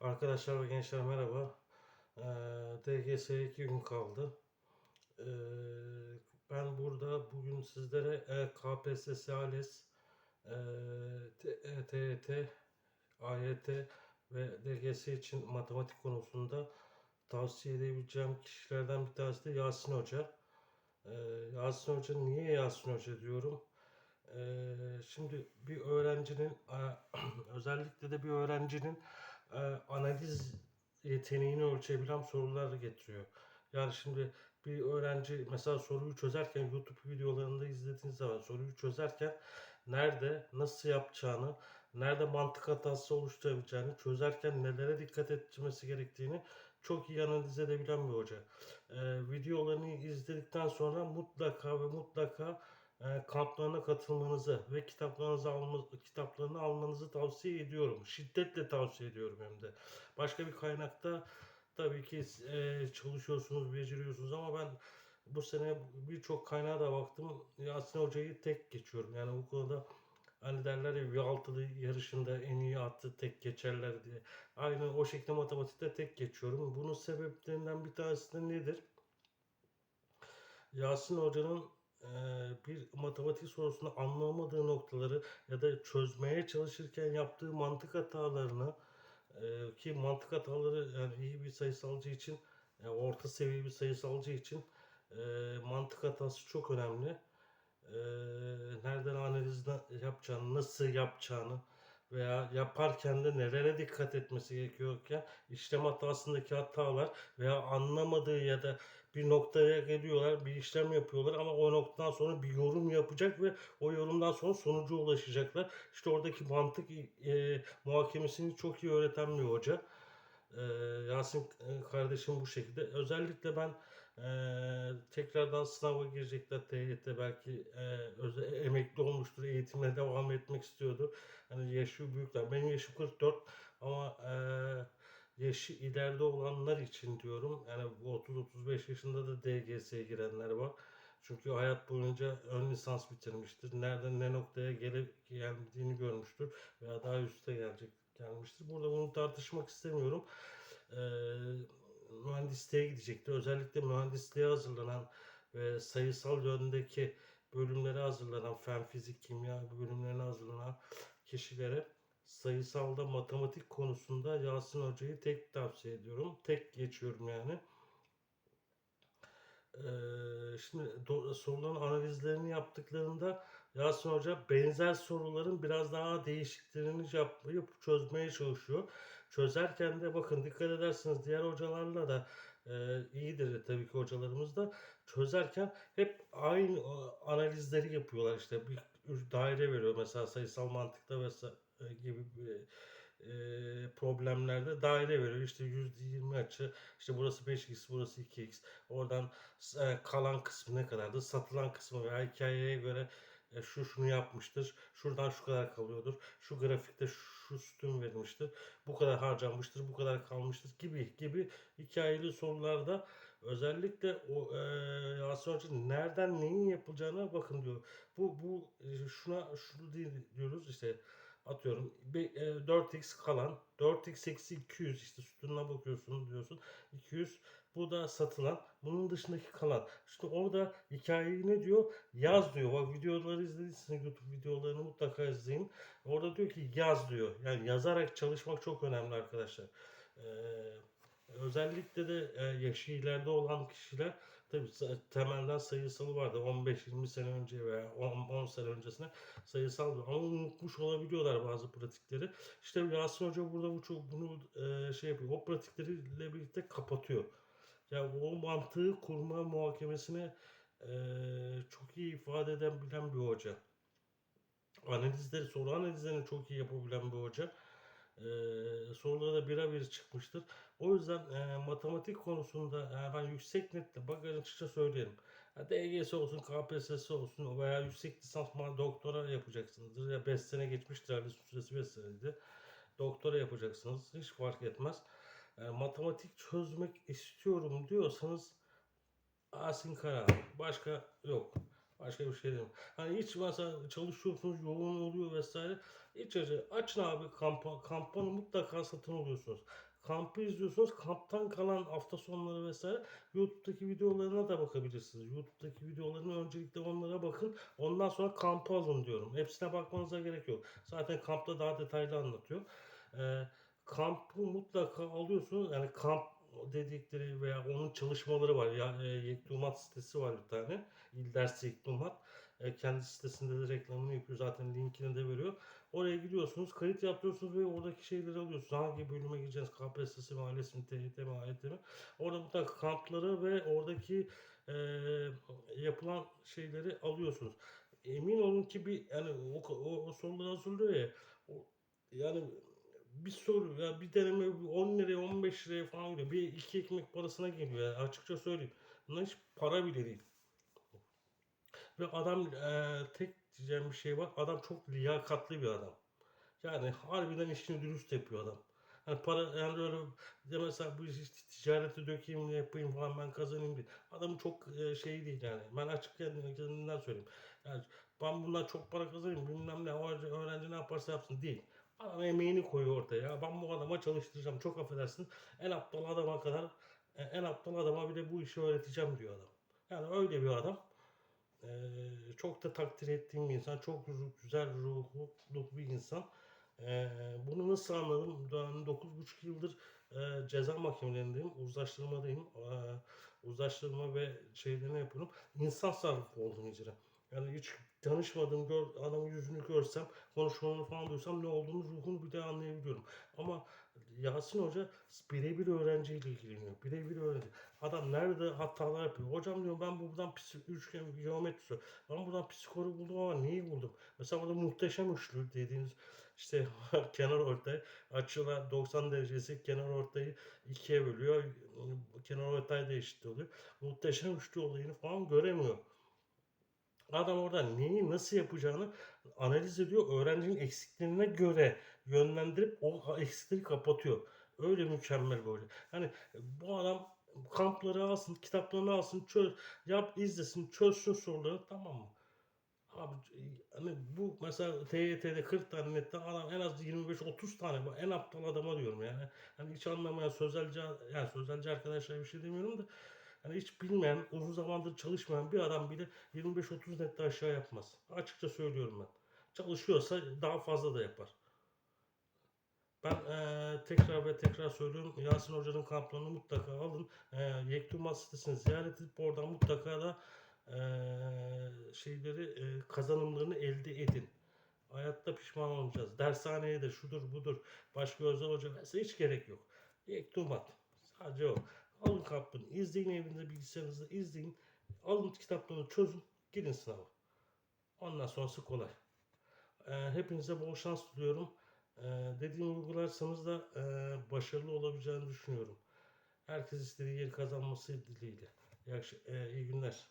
Arkadaşlar ve gençler merhaba. Ee, DGS'ye 2 gün kaldı. Ee, ben burada bugün sizlere e, KPSS, ALES, e, T- e, AYT ve DGS için matematik konusunda tavsiye edebileceğim kişilerden bir tanesi de Yasin Hoca. Ee, Yasin Hoca niye Yasin Hoca diyorum? Ee, şimdi bir öğrencinin özellikle de bir öğrencinin e, analiz yeteneğini ölçebilen sorular getiriyor. Yani şimdi bir öğrenci mesela soruyu çözerken YouTube videolarında izlediğiniz zaman soruyu çözerken nerede nasıl yapacağını, nerede mantık hatası oluşturabileceğini, çözerken nelere dikkat etmesi gerektiğini çok iyi analiz edebilen bir hoca. Ee, videolarını izledikten sonra mutlaka ve mutlaka e, kamplarına katılmanızı ve kitaplarınızı almanız, kitaplarını almanızı tavsiye ediyorum. Şiddetle tavsiye ediyorum hem de. Başka bir kaynakta tabii ki e, çalışıyorsunuz, beceriyorsunuz ama ben bu sene birçok kaynağa da baktım. Yasin Hoca'yı tek geçiyorum. Yani bu konuda hani derler ya bir altılı yarışında en iyi attı tek geçerler diye. Aynı o şekilde matematikte tek geçiyorum. Bunun sebeplerinden bir tanesi de nedir? Yasin Hoca'nın bir matematik sorusunu anlamadığı noktaları ya da çözmeye çalışırken yaptığı mantık hatalarını ki mantık hataları yani iyi bir sayısalcı için e, orta seviye bir sayısalcı için mantık hatası çok önemli. Nereden analiz na- yapacağını, nasıl yapacağını veya yaparken de nelere dikkat etmesi gerekiyorken işlem hatasındaki hatalar veya anlamadığı ya da bir noktaya geliyorlar, bir işlem yapıyorlar ama o noktadan sonra bir yorum yapacak ve o yorumdan sonra sonuca ulaşacaklar. İşte oradaki mantık e, muhakemesini çok iyi öğreten bir hoca. E, Yasin e, kardeşim bu şekilde. Özellikle ben e, tekrardan sınava girecekler TYT belki e, özel, emekli olmuştur, eğitimine devam etmek istiyordu. Hani yaşı büyükler. Benim yaşım 44 ama e, yaşı ileride olanlar için diyorum. Yani bu 30-35 yaşında da DGS'ye girenler var. Çünkü hayat boyunca ön lisans bitirmiştir. Nereden ne noktaya gelip geldiğini görmüştür veya daha üste gelecek gelmiştir. Burada bunu tartışmak istemiyorum. Ee, mühendisliğe gidecektir. Özellikle mühendisliğe hazırlanan ve sayısal yöndeki bölümlere hazırlanan, fen, fizik, kimya bölümlerine hazırlanan kişilere sayısalda matematik konusunda Yasin Hoca'yı tek tavsiye ediyorum. Tek geçiyorum yani. Ee, şimdi soruların analizlerini yaptıklarında Yasin Hoca benzer soruların biraz daha değişiklerini yapıp çözmeye çalışıyor. Çözerken de bakın dikkat ederseniz diğer hocalarla da e, iyidir tabii ki hocalarımız da. Çözerken hep aynı o, analizleri yapıyorlar. İşte bir daire veriyor mesela sayısal mantıkta vesaire gibi bir, e, problemlerde daire veriyor. İşte %20 açı işte burası 5x burası 2x oradan e, kalan kısmı ne kadardır satılan kısmı veya hikayeye göre e, şu şunu yapmıştır. Şuradan şu kadar kalıyordur. Şu grafikte şu sütun verilmiştir. Bu kadar harcanmıştır. Bu kadar kalmıştır gibi gibi hikayeli sorularda özellikle o e, Yasin nereden neyin yapılacağına bakın diyor. Bu bu e, şuna şunu diyoruz işte atıyorum bir, e, 4x kalan 4x eksi 200 işte sütununa bakıyorsun diyorsun 200 bu da satılan bunun dışındaki kalan. İşte orada hikayeyi ne diyor? Yaz diyor. Bak videoları izlediyseniz YouTube videolarını mutlaka izleyin. Orada diyor ki yaz diyor. Yani yazarak çalışmak çok önemli arkadaşlar. Ee, özellikle de e, yaşı ileride olan kişiler tabii temelden sayısalı vardı. 15-20 sene önce veya 10, 10 sene öncesine sayısal ama unutmuş olabiliyorlar bazı pratikleri. İşte Yasin Hoca burada bu çok bunu e, şey yapıyor. O pratikleriyle birlikte kapatıyor. Ya o mantığı kurma muhakemesine e, çok iyi ifade eden bilen bir hoca. Analizleri, soru analizlerini çok iyi yapabilen bir hoca. E, soruları da birebir çıkmıştır. O yüzden e, matematik konusunda e, ben yüksek netle bak açıkça söylerim. Ha, DGS olsun, KPSS olsun veya yüksek lisans doktora yapacaksınızdır. Ya 5 sene geçmiştir herhalde süresi 5 seneydi. Doktora yapacaksınız. Hiç fark etmez. Matematik çözmek istiyorum diyorsanız Asin Kara. Başka yok. Başka bir şey değil. Hani hiç mesela çalışıyorsunuz, yoğun oluyor vesaire. Hiç acı. Açın abi kampa, kampını mutlaka satın alıyorsunuz. Kampı izliyorsunuz. Kamptan kalan hafta sonları vesaire YouTube'daki videolarına da bakabilirsiniz. YouTube'daki videolarına öncelikle onlara bakın. Ondan sonra kampı alın diyorum. Hepsine bakmanıza gerek yok. Zaten kampta daha detaylı anlatıyor. Ee, kampı mutlaka alıyorsunuz. Yani kamp dedikleri veya onun çalışmaları var. Ya, e, Yektumat sitesi var bir tane. İlders Yektumat. E, kendi sitesinde de reklamını yapıyor. Zaten linkini de veriyor. Oraya gidiyorsunuz, kayıt yapıyorsunuz ve oradaki şeyleri alıyorsunuz. Hangi bölüme gideceğiz? KPSS mi, ALES mi, TYT mi, AYT mi? Orada mutlaka kampları ve oradaki e, yapılan şeyleri alıyorsunuz. Emin olun ki bir yani o, o, o soruları hazırlıyor ya o, yani bir soru ya bir deneme 10 liraya 15 liraya falan geliyor. Bir iki ekmek parasına geliyor ya açıkça söyleyeyim. Bunlar hiç para bile değil. Ve adam eee, tek diyeceğim bir şey var. Adam çok liyakatli bir adam. Yani harbiden işini dürüst yapıyor adam. Hani para yani öyle de mesela bu işi ticarete dökeyim yapayım falan ben kazanayım diye. Adam çok e, şey değil yani. Ben açık kendimden, söyleyeyim. Yani ben bundan çok para kazanayım bilmem ne öğrenci ne yaparsa yapsın değil. Adam emeğini koyuyor ortaya. Ben bu adama çalıştıracağım. Çok affedersin. En aptal adama kadar e, en aptal adama bile bu işi öğreteceğim diyor adam. Yani öyle bir adam. Ee, çok da takdir ettiğim bir insan. Çok güzel ruhlu bir insan. Ee, bunu nasıl anladım? Ben 9,5 yıldır e, ceza mahkemelerindeyim. Uzlaştırmadayım. Ee, uzlaştırma ve şeylerini yapıyorum. İnsan sarrafı oldum icra. Yani hiç tanışmadığım gör, adamın yüzünü görsem, konuşmalarını falan duysam ne olduğunu, ruhunu bir de anlayabiliyorum. Ama Yasin Hoca birebir öğrenciyle ilgileniyor. Birebir öğrenci. Adam nerede hatalar yapıyor. Hocam diyor ben buradan üçgen geometri sor- Ben buradan psikoloji buldum ama neyi buldum? Mesela burada muhteşem üçlü dediğiniz işte kenar ortay açılar 90 derecesi kenar ortayı ikiye bölüyor. Kenar ortay da eşit oluyor. Muhteşem üçlü olayını falan göremiyor. Adam orada neyi nasıl yapacağını analiz ediyor. Öğrencinin eksiklerine göre yönlendirip o eksikleri kapatıyor. Öyle mükemmel böyle. Hani bu adam kampları alsın, kitaplarını alsın, çöz, yap, izlesin, çözsün soruları tamam mı? Abi hani bu mesela TYT'de 40 tane netten adam en az 25-30 tane bu en aptal adama diyorum yani. Hani hiç anlamayan sözelci yani sözelci arkadaşlara bir şey demiyorum da hani hiç bilmeyen, uzun zamandır çalışmayan bir adam bile 25-30 nette aşağı yapmaz. Açıkça söylüyorum ben. Çalışıyorsa daha fazla da yapar. Ben eee, tekrar ve tekrar söylüyorum. Yasin Hoca'nın kamplarını mutlaka alın. Eee Yektumat sitesini ziyaret edip oradan mutlaka da eee, şeyleri eee, kazanımlarını elde edin. Hayatta pişman olmayacağız. Dershaneye de şudur budur. Başka özel hoca vesaire hiç gerek yok. Yektumat. Sadece o. Alın kampını. izleyin evinde bilgisayarınızda izleyin. Alın kitaplarını çözün. Girin sınava. Ondan sonrası kolay. Eee, hepinize bol şans diliyorum. Eee dediğim uygularsanız da eee, başarılı olabileceğini düşünüyorum. Herkes istediği yeri kazanması dileğiyle. İyi, eee, iyi günler.